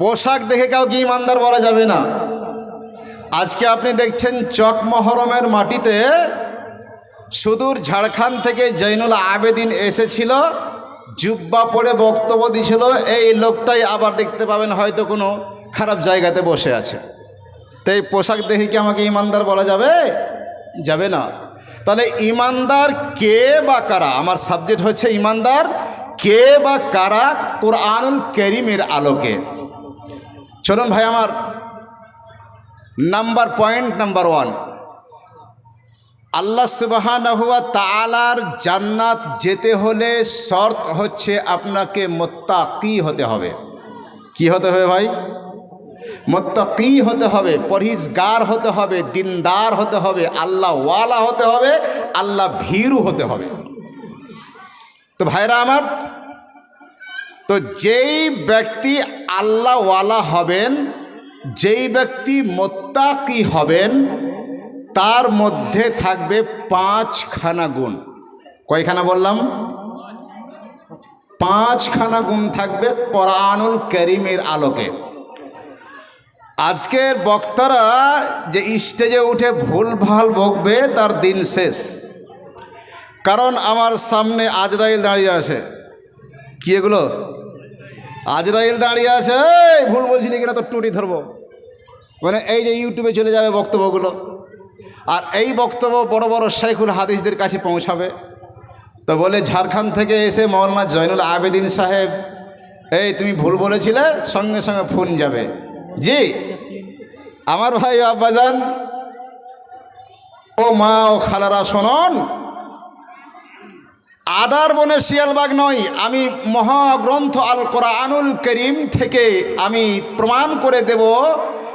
পোশাক দেখে কাউকে ইমানদার বলা যাবে না। আজকে আপনি দেখছেন চক মহরমের মাটিতে সুদূর ঝাড়খণ্ড থেকে জৈনুল আবেদিন এসেছিল, জুব্বা পড়ে বক্তব্য দিয়েছিল, এই লোকটাই আবার দেখতে পাবেন হয়তো কোনো খারাপ জায়গাতে বসে আছে। তো এই পোশাক দেখে কি আমাকে ইমানদার বলা যাবে? যাবে না। তাহলে ইমানদার কে বা কারা? আমার সাবজেক্ট হচ্ছে ইমানদার কে বা কারা? কোরআনুল করিমের আলোকে। চলুন ভাই আমার নাম্বার পয়েন্ট নাম্বার ওয়ান। আল্লাহ সুবাহানহুয়া তালার জান্নাত যেতে হলে শর্ত হচ্ছে আপনাকে মোত্তাকি হতে হবে। কি হতে হবে ভাই? মোত্তাকি হতে হবে, পরহিজগার হতে হবে, দিনদার হতে হবে আল্লাহ ওয়ালা হতে হবে, আল্লাহ ভীরু হতে হবে। তো ভাইরা আমার তো যেই ব্যক্তি আল্লাহওয়ালা হবেন, যেই ব্যক্তি মোত্তাকি হবেন, তার মধ্যে থাকবে পাঁচখানা গুণ। কয়খানা বললাম? পাঁচখানা গুণ থাকবে কোরআনুল করিমের আলোকে। আজকের বক্তারা যে স্টেজে উঠে ভুল ভালো বকবে, তার দিন শেষ। কারণ আমার সামনে আজরাইল দাঁড়িয়ে আছে। কি এগুলো? আজরাইল দাঁড়িয়ে আছে, এই ভুল বলছি না তো টুটি ধরবো? মানে এই যে ইউটিউবে চলে যাবে বক্তব্যগুলো। আর এই বক্তব্য বড় বড় শেখুল হাদিসদের কাছে পৌঁছাবে। তো বলে, ঝাড়খণ্ড থেকে এসে মৌলানা জয়নুল আবেদিন সাহেব, এই তুমি ভুল বলেছিলে, সঙ্গে সঙ্গে ফোন যাবে। জি, আমার ভাই আব্বাজান, ও মা ও খালারা শোনন। আদার বনে শিয়ালবাগ নয়, আমি মহাগ্রন্থ আল কোরআনুল করিম থেকে আমি প্রমাণ করে দেব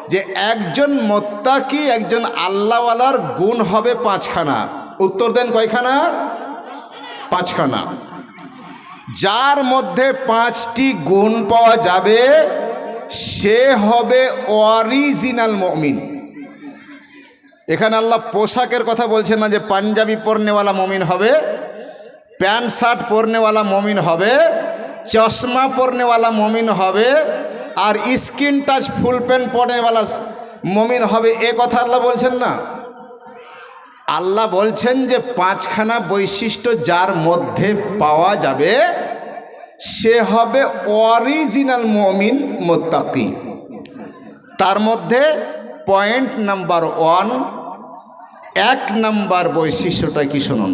যে একজন মোত্তাকি, একজন আল্লাহওয়ালার গুণ হবে পাঁচখানা। উত্তর দেন কয়খানা? পাঁচখানা। যার মধ্যে পাঁচটি গুণ পাওয়া যাবে, সে হবে অরিজিনাল মমিন। এখানে আল্লাহ পোশাকের কথা বলছেন না যে পাঞ্জাবি পরনেওয়ালা মমিন হবে। প্যান্ট শার্ট পরনেওয়ালা মমিন হবে, চশমা পরনেওয়ালা মমিন হবে, আর স্কিন টাচ ফুল প্যান্ট পরনেওয়ালা মমিন হবে। এ কথা আল্লাহ বলছেন না? আল্লাহ বলছেন যে পাঁচখানা বৈশিষ্ট্য যার মধ্যে পাওয়া যাবে, সে হবে অরিজিনাল মমিন মোত্তাকি। তার মধ্যে পয়েন্ট নাম্বার ওয়ান, এক নাম্বার বৈশিষ্ট্যটা কি শুনুন?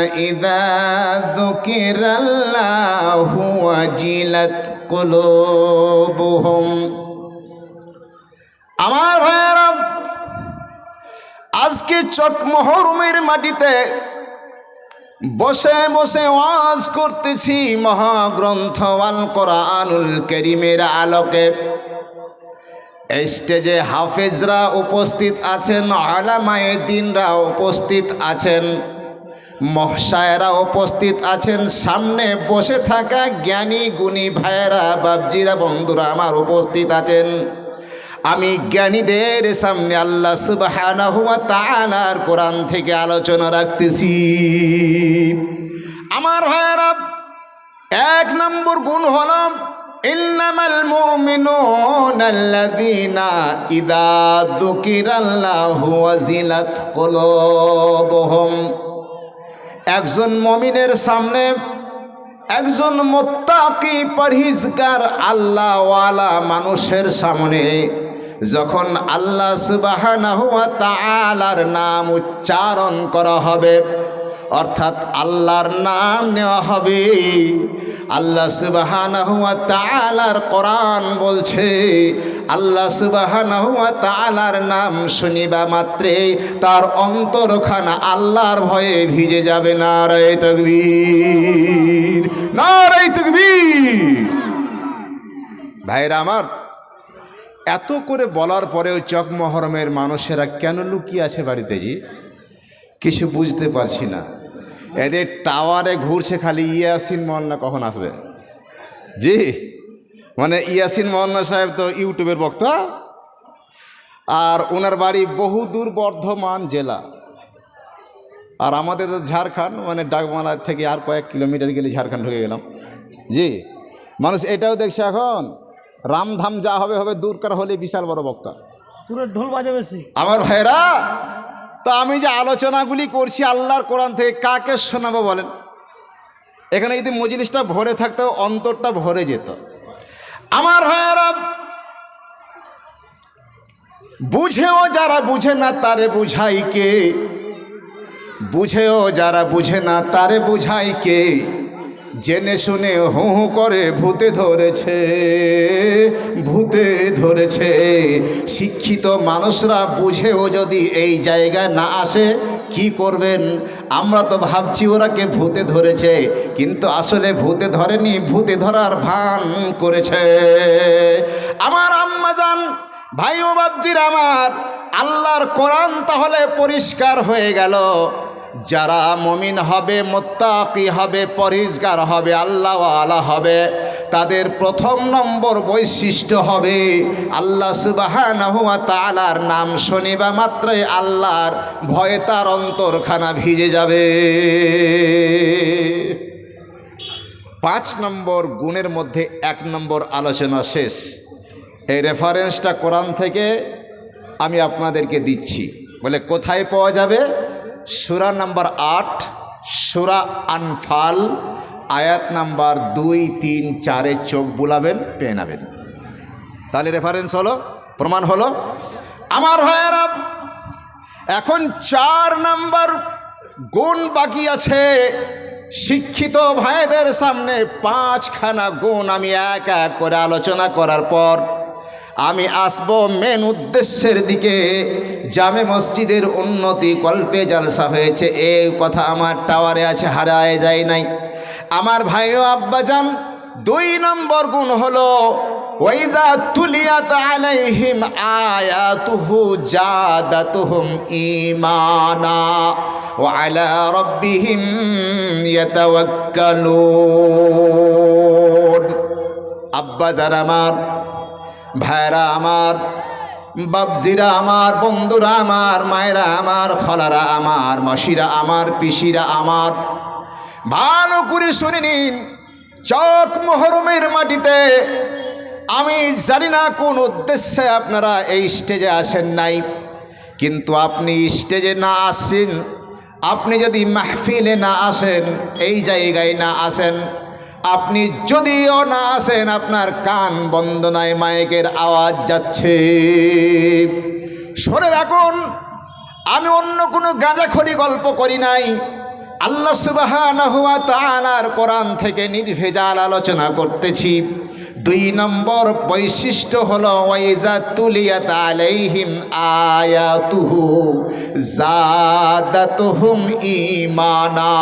إذا ذكر الله وجلت قلوبهم আমার ভাইয়েরা আজকে চকমহরমের মাটিতে বসে বসে ওয়াজ করতেছি মহাগ্রন্থ আল কোরআনুল করিমের আলোকে স্টেজে হাফেজরা উপস্থিত আছেন আলামায়ে দিনরা উপস্থিত আছেন মহসায়রা উপস্থিত আছেন। সামনে বসে থাকা জ্ঞানী, গুণী ভাইয়েরা বাবজিরা বন্ধুরা আমার উপস্থিত আছেন। আমি জ্ঞানীদের সামনে আল্লাহ তাআলার কোরআন থেকে আলোচনা রাখতেছি। আমার ভাইয়েরা, এক নম্বর গুণ হল, ইন্নামাল মুমিনুনা আল্লাযীনা ইযা যুকিরাল্লাহু ওয়াজিলাত কুলুবুহুম। একজন মমিনের সামনে একজন মোত্তাকি পরহিজগার আল্লাহওয়ালা মানুষের সামনে যখন আল্লাহ সুবাহ নাম উচ্চারণ করা হবে অর্থাৎ আল্লাহর নাম নেওয়া হবে। আল্লাহ সুবাহানাহু ওয়া তাআলার কোরআন বলছে, আল্লাহ সুবাহানাহু ওয়া তাআলার নাম শুনিবা মাত্রে তার অন্তরখানা আল্লাহর ভয়ে ভিজে যাবে। নারায়ে তাকবীর নারায়ে তাকবীর। ভাইরা আমার, এত করে বলার পরেও চক মহরমের মানুষেরা কেন লুকিয়ে আছে বাড়িতে জি? কিছু বুঝতে পারছি না। এদের টাওয়ারে ঘুরছে খালি ইয়াসিন মহল্লা কখন আসবে? জি মানে ইয়াসিন মোহান্না সাহেব তো ইউটিউবের বক্তা। আর ওনার বাড়ি বহু দূর বর্ধমান জেলা। আর আমাদের তো ঝাড়খণ্ড মানে ডাকমালা থেকে আর কয়েক কিলোমিটার গেলে ঝাড়খণ্ড ঢুকে গেলাম। জি মানুষ এটাও দেখছে এখন রামধাম যা হবে হবে দূরকার হলে বিশাল বড় বক্তা। পুরো ঢোল বাজে বেশি আমার ভাইরা তো আমি যে আলোচনাগুলি করছি আল্লাহর কোরআন থেকে কাকে শোনাবো বলেন? এখানে যদি মজলিসটা ভরে থাকতো, অন্তরটা ভরে যেত। আমার ভাইয়ারা বুঝেও যারা বুঝে না তারে বুঝাই কে? বুঝেও যারা বুঝে না তারে বুঝাই কে? জেনে শুনে হু হু করে ভূতে ধরেছে ভূতে ধরেছে। শিক্ষিত মানুষরা বুঝেও যদি এই জায়গায় না আসে, কি করবেন? আমরা তো ভাবছি ওরাকে ভূতে ধরেছে, কিন্তু আসলে ভূতে ধরেনি, ভূতে ধরার ভান করেছে। আমার আম্মা আম্মাজান ভাই ও বাবজির আমার, আল্লাহর কোরআন তাহলে পরিষ্কার হয়ে গেল। যারা মমিন হবে, মোত্তাকি হবে, পরিষ্কার হবে আল্লাহ আল্লাহওয়ালা হবে, তাদের প্রথম নম্বর বৈশিষ্ট্য হবে আল্লাহ সুবাহানহুয়া তালার নাম শনিবা মাত্রই আল্লাহর ভয়ে তার অন্তরখানা ভিজে যাবে। পাঁচ নম্বর গুণের মধ্যে এক নম্বর আলোচনা শেষ। এই রেফারেন্সটা কোরআন থেকে আমি আপনাদেরকে দিচ্ছি। বলে কোথায় পাওয়া যাবে? সুরা নাম্বার আট, সুরা আনফাল, আয়াত নাম্বার দুই, তিন, চারে চোখ বুলাবেন, পেয়ে নেবেন। তাহলে রেফারেন্স হলো, প্রমাণ হলো, আমার ভাইয়েরা এখন চার নাম্বার গুণ বাকি আছে। শিক্ষিত ভাইদের সামনে পাঁচখানা গুণ আমি এক এক করে আলোচনা করার পর আমি আসব মেন উদ্দেশ্যের দিকে। জামে মসজিদের উন্নতি কল্পে জালসা হয়েছে। এই কথা আমার টাওয়ারে আছে, হারায় যায় নাই। আমার ভাইও আব্বাজান, দুই নম্বর গুণ হলো, ওয়াইজা আব্বা যারা আমার ভাইরা আমার বাবজিরা আমার, বন্ধুরা আমার, মায়েরা আমার, খলারা আমার, মাসিরা আমার, পিসিরা আমার। ভালো করে শুনে নিন, চক মহরমের মাটিতে। আমি জানি না কোন উদ্দেশ্যে আপনারা এই স্টেজে আসেন নাই, কিন্তু আপনি স্টেজে না আসেন, আপনি যদি মাহফিলে না আসেন, এই জায়গায় না আসেন আপনি যদিও না আসেন, আপনার কান বন্ধ নয় মায়কের আওয়াজ যাচ্ছে। সরে রাখুন, আমি অন্য কোনো গাঁজাখড়ি গল্প করি নাই। আল্লাহ সুবাহ কোরআন থেকে নির্ভেজাল আলোচনা করতেছি। দুই নম্বর বৈশিষ্ট্য হল, ওয়াইজা তুলিয়াত আলাইহিম আয়াতুহু জাদাতুহুম ঈমানা।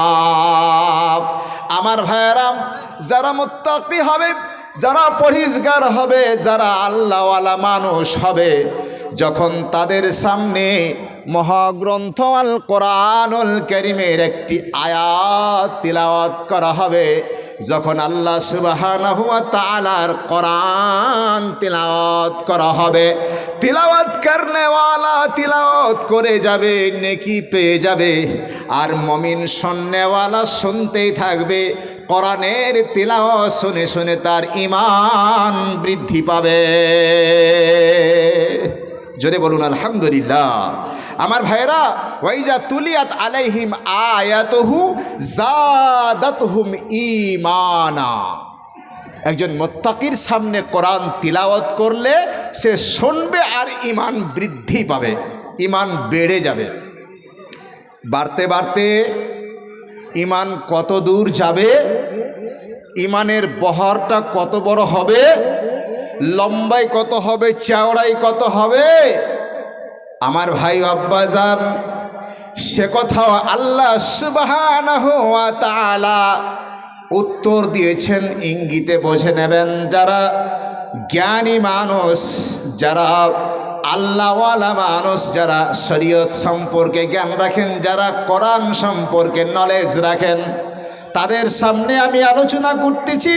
আমার ভাইয়েরাম যারা মুত্তাকি হবে, যারা পরিষ্কার হবে, যারা আল্লাহওয়ালা মানুষ হবে, যখন তাদের সামনে মহাগ্রন্থ আল কোরআনুল করিমের একটি আয়াত তিলাওয়াত করা হবে যখন আল্লাহ তাআলার কোরআন তিলাওয়াত করা হবে, তিলাওয়াত করনেওয়ালা তিলাওয়াত করে যাবে, নেকি পেয়ে যাবে, আর মমিন শোননেওয়ালা শুনতেই থাকবে, কোরআনের তিলাওয়াত শুনে শুনে তার ইমান বৃদ্ধি পাবে। জোরে বলুন, আলহামদুলিল্লাহ। আমার ভাইরা ওয়াইজা তুলিয়াত আলাইহিম আয়াতহু জাদাতহুম ঈমানা। একজন মোত্তাকির সামনে কোরআন তিলাওয়াত করলে সে শুনবে আর ইমান বৃদ্ধি পাবে ইমান বেড়ে যাবে। বাড়তে বাড়তে ইমান কত দূর যাবে ইমানের বহরটা কত বড় হবে লম্বাই কত হবে চওড়াই কত হবে আমার ভাই আব্বাজান, সে কথাও আল্লাহ ওয়া উত্তর দিয়েছেন, ইঙ্গিতে বোঝে নেবেন যারা জ্ঞানী মানুষ, যারা আল্লাহওয়ালা মানুষ, যারা শরীয়ত সম্পর্কে জ্ঞান রাখেন, যারা কোরআন সম্পর্কে নলেজ রাখেন, তাদের সামনে আমি আলোচনা করতেছি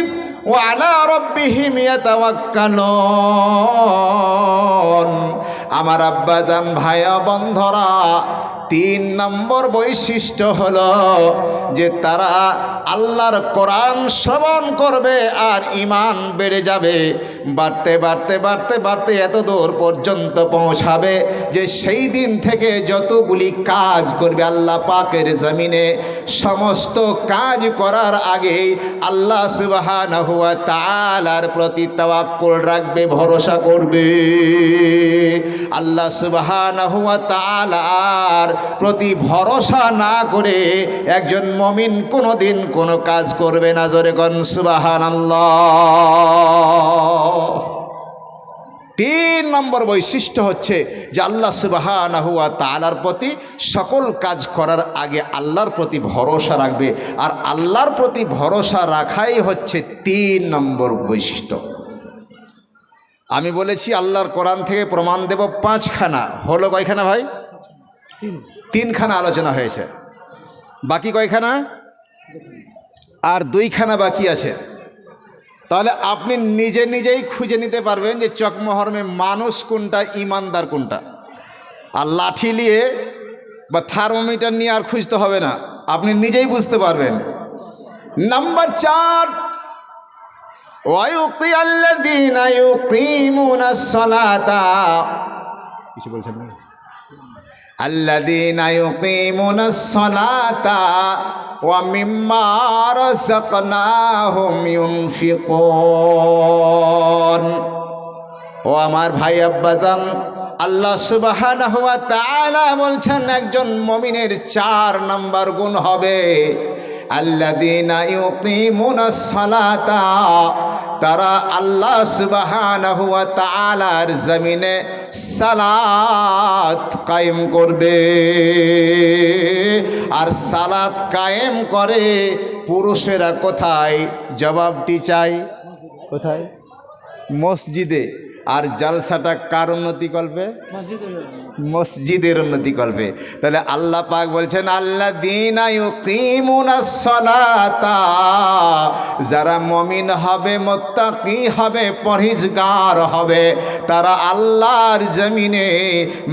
ও আলা রব্বিহিম ইয়াতাওয়াক্কালুন। আমার আব্বাজান ভাইয়া বন্ধরা তিন নম্বর বৈশিষ্ট্য হল যে তারা আল্লাহর কোরআন শ্রবণ করবে আর ইমান বেড়ে যাবে। বাড়তে বাড়তে বাড়তে বাড়তে এত দূর পর্যন্ত পৌঁছাবে যে সেই দিন থেকে যতগুলি কাজ করবে আল্লাহ পাকের জমিনে, সমস্ত কাজ করার আগে আল্লাহ সুবাহান হুয়া তালার প্রতি তাওয়াক্কুল রাখবে, ভরসা করবে। আল্লাহ সুবাহান হুয়া তালার প্রতি ভরসা না করে একজন মমিন কোনো দিন কোনো কাজ করবে না। জোরে গনসুবাহান তিন নম্বর বৈশিষ্ট্য হচ্ছে যে আল্লাহ সুবাহান হুয়া তালার প্রতি সকল কাজ করার আগে আল্লাহর প্রতি ভরসা রাখবে। আর আল্লাহর প্রতি ভরসা রাখাই হচ্ছে তিন নম্বর বৈশিষ্ট্য। আমি বলেছি, আল্লাহর কোরআন থেকে প্রমাণ দেব পাঁচখানা। হলো কয়খানা ভাই? তিনখানা আলোচনা হয়েছে। বাকি কয়খানা? আর দুইখানা বাকি আছে। তাহলে আপনি নিজে নিজেই খুঁজে নিতে পারবেন যে চকমহরমে মানুষ কোনটা, ইমানদার কোনটা। আর লাঠি নিয়ে বা থার্মোমিটার নিয়ে আর খুঁজতে হবে না। আপনি নিজেই বুঝতে পারবেন। নাম্বার চার কিছু বলছেন না? ও আমার ভাই আব্বাজান, আল্লাহ সুবহানাহু বলছেন, একজন মমিনের চার নম্বর গুণ হবে। আল্লাদিন ইউকিমুনাস সালাতা তারা আল্লাহ সুবাহান হুয়া তালার জমিনে সালাত কায়েম করবে। আর সালাত কায়েম করে পুরুষেরা কোথায়? জবাবটি চাই। কোথায়? মসজিদে। আর জালসাটা কার উন্নতি করবে মসজিদের উন্নতি করবে তাহলে আল্লাহ পাক বলছেন আল্লাহ দিন যারা মমিন হবে, মোত্তাকি হবে পরিষ্কার হবে, তারা আল্লাহর জমিনে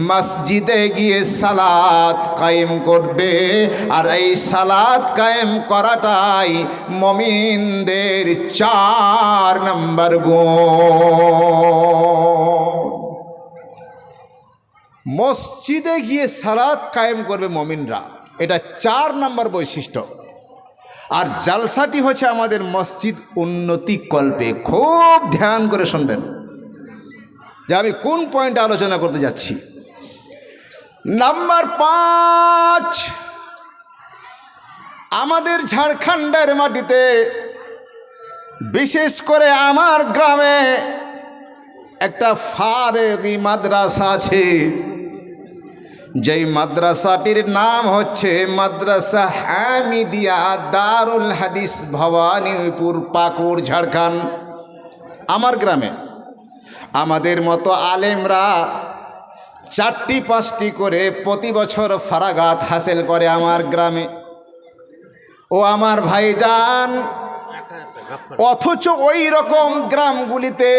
মসজিদে গিয়ে সালাত কায়েম করবে। আর এই সালাত কায়েম করাটাই মমিনদের চার নম্বর গুণ। মসজিদে গিয়ে সালাত কায়েম করবে মমিনরা। এটা চার নম্বর বৈশিষ্ট্য। আর জালসাটি হচ্ছে আমাদের মসজিদ উন্নতি কল্পে। খুব ধ্যান করে শুনবেন। যে আমি কোন পয়েন্টে আলোচনা করতে যাচ্ছি। নাম্বার পাঁচ, আমাদের ঝাড়খণ্ডের মাটিতে, বিশেষ করে আমার গ্রামে একটা ফারেগি মাদ্রাসা আছে। যেই মাদ্রাসাটির নাম হচ্ছে মাদ্রাসা হামিদিয়া দারুল হাদিস ভবানীপুর পাকুড় ঝাড়খণ্ড। আমার গ্রামে আমাদের মতো আলেমরা চারটি পাঁচটি করে প্রতি বছর ফারাগাত হাসিল করে আমার গ্রামে। ও আমার ভাইজান, অথচ ওই রকম গ্রামগুলিতে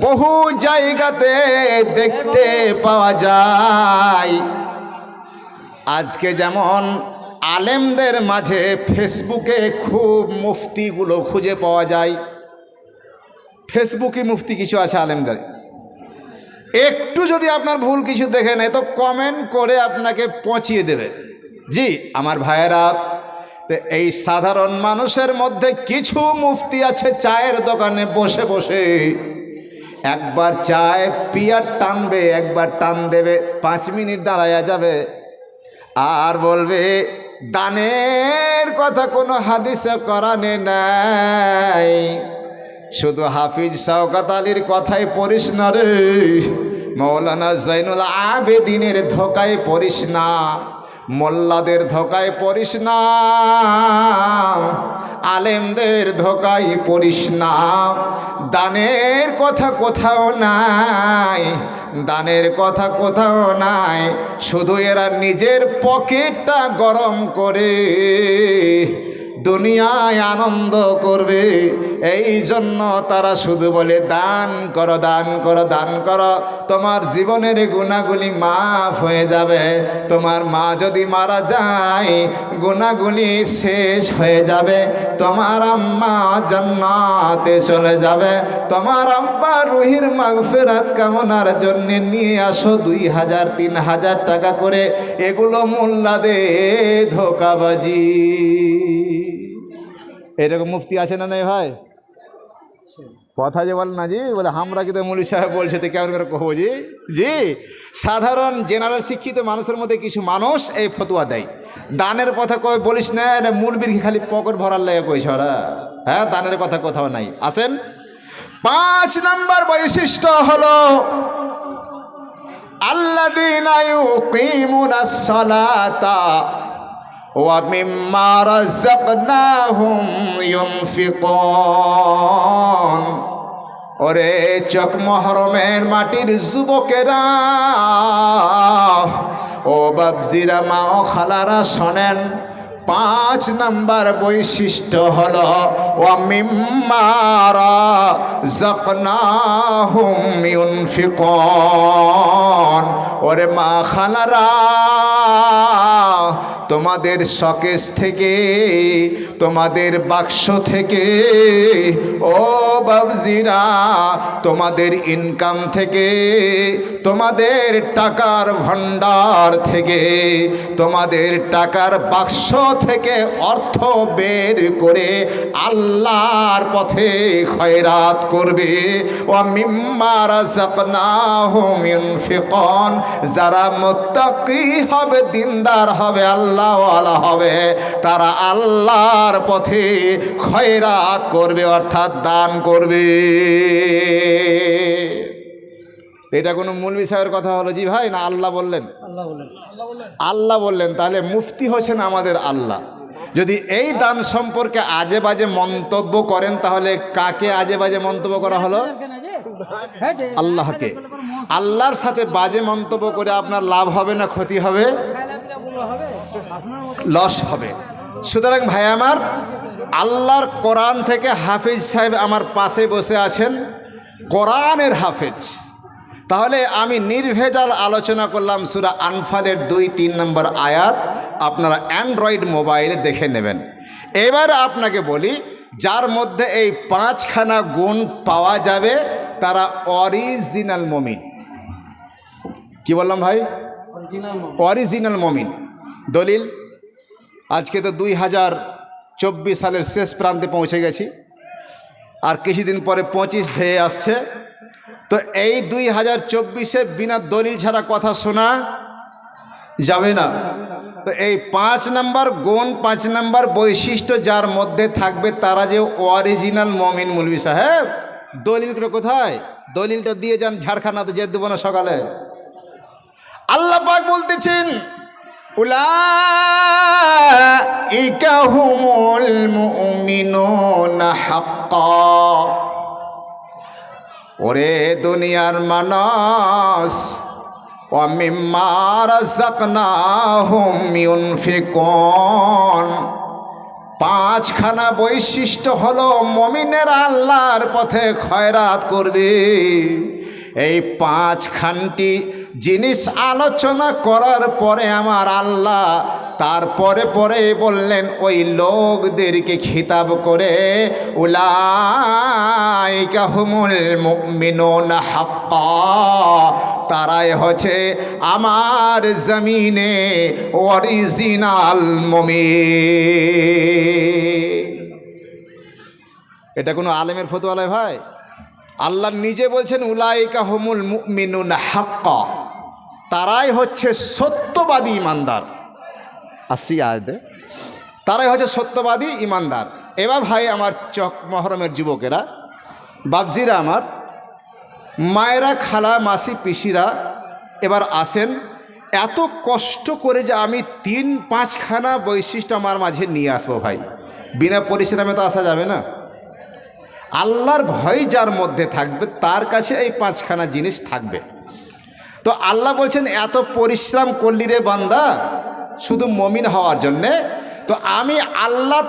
বহু জায়গাতে দেখতে পাওয়া যায়। আজকে যেমন আলেমদের মাঝে ফেসবুকে খুব মুফতিগুলো খুঁজে পাওয়া যায়। ফেসবুকে মুফতি কিছু আছে আলেমদের। একটু যদি আপনার ভুল কিছু দেখে নেয়, তো কমেন্ট করে আপনাকে পৌঁছিয়ে দেবে। জি, আমার ভাইয়েরা তো এই সাধারণ মানুষের মধ্যে কিছু মুফতি আছে চায়ের দোকানে বসে বসে। একবার চায় পিয়ার টানবে, একবার টান দেবে, পাঁচ মিনিট দাঁড়ায়া যাবে। আর বলবে, দানের কথা কোনো হাদিসে করানে নাই। শুধু হাফিজ শওকাত আলীর কথাই পড়িস না রে। মৌলানা জৈনুল আবেদিনের ধোকায় পড়িস না। মোল্লাদের ধোকায় পড়িস না, আলেমদের ধোকায় পড়িস না। দানের কথা কোথাও নাই, দানের কথা কোথাও নাই, শুধু এরা নিজের পকেটটা গরম করে দুনিয়ায় আনন্দ করবে। এই জন্য তারা শুধু বলে, দান করো দান করো দান করো। তোমার জীবনের গুণাগুলি মাফ হয়ে যাবে। তোমার মা যদি মারা যায়, গুণাগুলি শেষ হয়ে যাবে। তোমার আম্মা জান্নাতে চলে যাবে। তোমার আব্বা রুহির মাগফেরাত কামনার জন্য নিয়ে আসো দুই হাজার, তিন হাজার টাকা করে। এগুলো মোল্লাদে ধোকাবাজি। এরকম মুফতি আছে না নাই ভাই? কথা যে বল না জি, বলে আমরা কিন্তু মুলি সাহেব বলছে, তো কেমন করে কহবো জি? জি, সাধারণ জেনারেল শিক্ষিত মানুষের মধ্যে কিছু মানুষ এই ফতুয়া দেয়। দানের কথা কয় বলিস না এটা মুলবির খালি পকেট ভরার লাগে কইস ওরা। হ্যাঁ দানের কথা কোথাও নাই। আসেন। পাঁচ নম্বর বৈশিষ্ট্য হলো আল্লাদিনা ইউকিমুনা সালাতা ومما رزقناهم ينفقون ওরে চক মহরমের মাটির যুবকেরা ও বাবজিরা মা ও খালারা শোনেন পাঁচ নাম্বার বৈশিষ্ট্য হল ও মিম্মারা ওরে মা খালারা, তোমাদের শকেস থেকে, তোমাদের বাক্স থেকে, ও বাবজিরা, তোমাদের ইনকাম থেকে, তোমাদের টাকার ভাণ্ডার থেকে, তোমাদের টাকার বাক্স থেকে অর্থ বের করে আল্লাহর পথে খয়রাত করবে। ও মিম্মারা ইউনফিকন, যারা মুত্তাকি হবে, দিনদার হবে, আল্লাহওয়ালা হবে, তারা আল্লাহর পথে খয়রাত করবে, অর্থাৎ দান করবে। এটা কোনো মূল বিষয়ের কথা হলো জি ভাই, না আল্লাহ বললেন? আল্লাহ বললেন তাহলে মুফতি হচ্ছেন আমাদের আল্লাহ। যদি এই দান সম্পর্কে আজে বাজে মন্তব্য করেন তাহলে কাকে আজে বাজে মন্তব্য করা হলো? আল্লাহকে। আল্লাহর সাথে বাজে মন্তব্য করে আপনার লাভ হবে না ক্ষতি হবে? লস হবে। সুতরাং ভাই আমার আল্লাহর কোরআন থেকে হাফিজ সাহেব আমার পাশে বসে আছেন। কোরআনের হাফেজ। তাহলে আমি নির্ভেজাল আলোচনা করলাম সুরা আনফালের দুই তিন নম্বর আয়াত। আপনারা অ্যান্ড্রয়েড মোবাইলে দেখে নেবেন। এবার আপনাকে বলি যার মধ্যে এই পাঁচখানা গুণ পাওয়া যাবে তারা অরিজিনাল মমিন। কি বললাম ভাই? অরিজিনাল মমিন। দলিল আজকে তো দুই হাজার চব্বিশ সালের শেষ প্রান্তে পৌঁছে গেছি। আর কিছুদিন পরে পঁচিশ ধেয়ে আসছে। তো এই দুই হাজার চব্বিশে বিনা দলিল ছাড়া কথা শোনা যাবে না। তো এই পাঁচ নাম্বার গুণ, পাঁচ নাম্বার বৈশিষ্ট্য যার মধ্যে থাকবে তারা যে অরিজিনাল মমিন মুলবি সাহেব। দলিলগুলো কোথায়? দলিলটা দিয়ে যান ঝাড়খানাতে যেতে দেবো না সকালে। আল্লাহ পাক বলতেছেন উলা হুমুল মুমিনুনা হাক্কা। ওরে দুনিয়ার মানস পাঁচখানা বৈশিষ্ট্য হলো মমিনের আল্লাহর পথে খয়রাত করবে। এই পাঁচখানটি জিনিস আলোচনা করার পরে আমার আল্লাহ তারপরে পরে বললেন, ওই লোকদেরকে খিতাব করে উলাইকা হুমুল মুমিনুন হাক্কা। তারাই হচ্ছে আমার জমিনে অরিজিনাল মমি এটা কোনো আলেমের ফতোয়ালায় ভাই। আল্লাহ নিজে বলছেন, উলাইকা হুমুল মুমিনুন হাক্কা। তারাই হচ্ছে সত্যবাদী ইমানদার। আসি আয়দে তারাই হচ্ছে সত্যবাদী ইমানদার। এবার ভাই আমার চক মহরমের যুবকেরা বাবজিরা আমার, মায়েরা, খালা, মাসি, পিসিরা, এবার আসেন। এত কষ্ট করে যে আমি তিন পাঁচখানা বৈশিষ্ট্য আমার মাঝে নিয়ে আসব ভাই। বিনা পরিশ্রমে তো আসা যাবে না। আল্লাহর ভয় যার মধ্যে থাকবে, তার কাছে এই পাঁচখানা জিনিস থাকবে। তো আল্লাহ বলছেন, এত পরিশ্রম করলি রে বান্দা শুধু মমিন হওয়ার জন্যে। তো আমি আল্লাহ